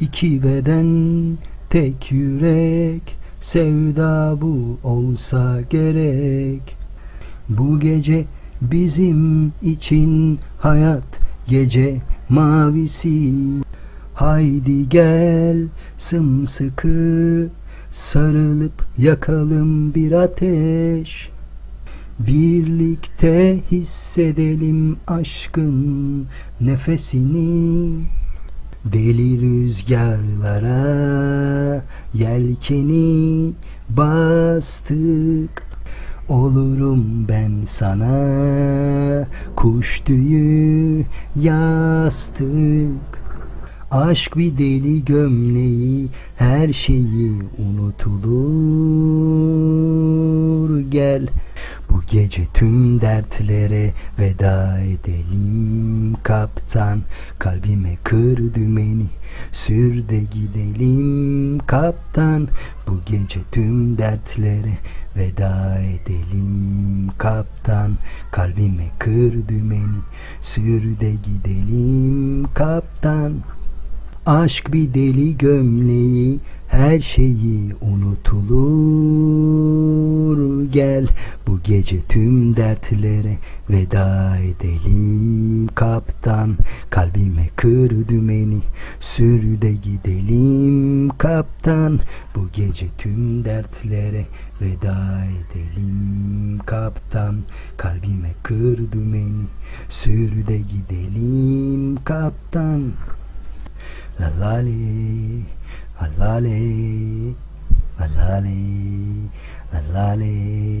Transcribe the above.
İki beden tek yürek. Sevda bu olsa gerek. Bu gece bizim için hayat gece mavisi. Haydi gel sımsıkı sarılıp yakalım bir ateş. Birlikte hissedelim aşkın nefesini Deli rüzgarlara yelkeni bastık. Olurum ben sana kuş tüyü yastık. Aşk bir deli gömleği her şeyi unutulur. Gel gece tüm dertlere veda edelim kaptan. Kalbime kır dümeni sür de gidelim kaptan. Bu gece tüm dertlere veda edelim kaptan. Kalbime kır dümeni sür de gidelim kaptan. Aşk bir deli gömleği her şeyi unutulur. Gel bu gece tüm dertlere veda edelim. Kaptan kalbime kır dümeni sür de gidelim. Kaptan bu gece tüm dertlere veda edelim. Kaptan kalbime kır dümeni sür de gidelim. Kaptan La la li, la la la.